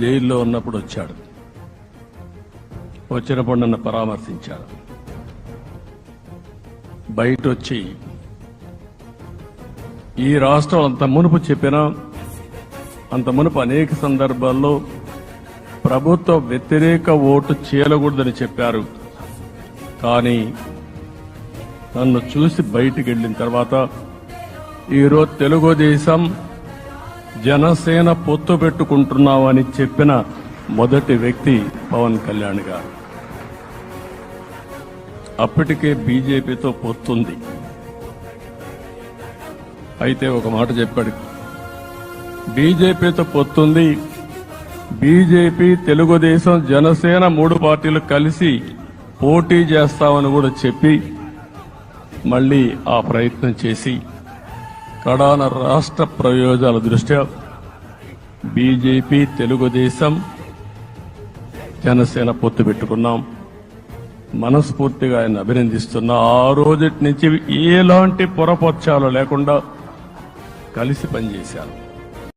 జైల్లో ఉన్నప్పుడు వచ్చాడు. వచ్చినప్పుడు నన్ను పరామర్శించాడు. బయట వచ్చి ఈ రాష్ట్రం అంత మునుపు చెప్పిన అంత మునుపు అనేక సందర్భాల్లో ప్రభుత్వ వ్యతిరేక ఓటు చేయకూడదని చెప్పారు. కానీ నన్ను చూసి బయటికి వెళ్ళిన తర్వాత ఈరోజు తెలుగుదేశం జనసేన పొత్తు పెట్టుకుంటున్నామని చెప్పిన మొదటి వ్యక్తి పవన్ కళ్యాణ్ గారు. అప్పటికే బీజేపీతో పొత్తుంది. అయితే ఒక మాట చెప్పాడు. బీజేపీతో పొత్తుంది. బీజేపీ తెలుగుదేశం జనసేన మూడు పార్టీలు కలిసి పోటీ చేస్తామని కూడా చెప్పి మళ్ళీ ఆ ప్రయత్నం చేసి కడాన రాష్ట్ర ప్రయోజనాల దృష్ట్యా బీజేపీ తెలుగుదేశం జనసేన పొత్తు పెట్టుకున్నాం. మనస్ఫూర్తిగా ఆయన అభినందిస్తున్నా. ఆ రోజు నుంచి ఎలాంటి పొరపక్షాలు లేకుండా కలిసి పనిచేశారు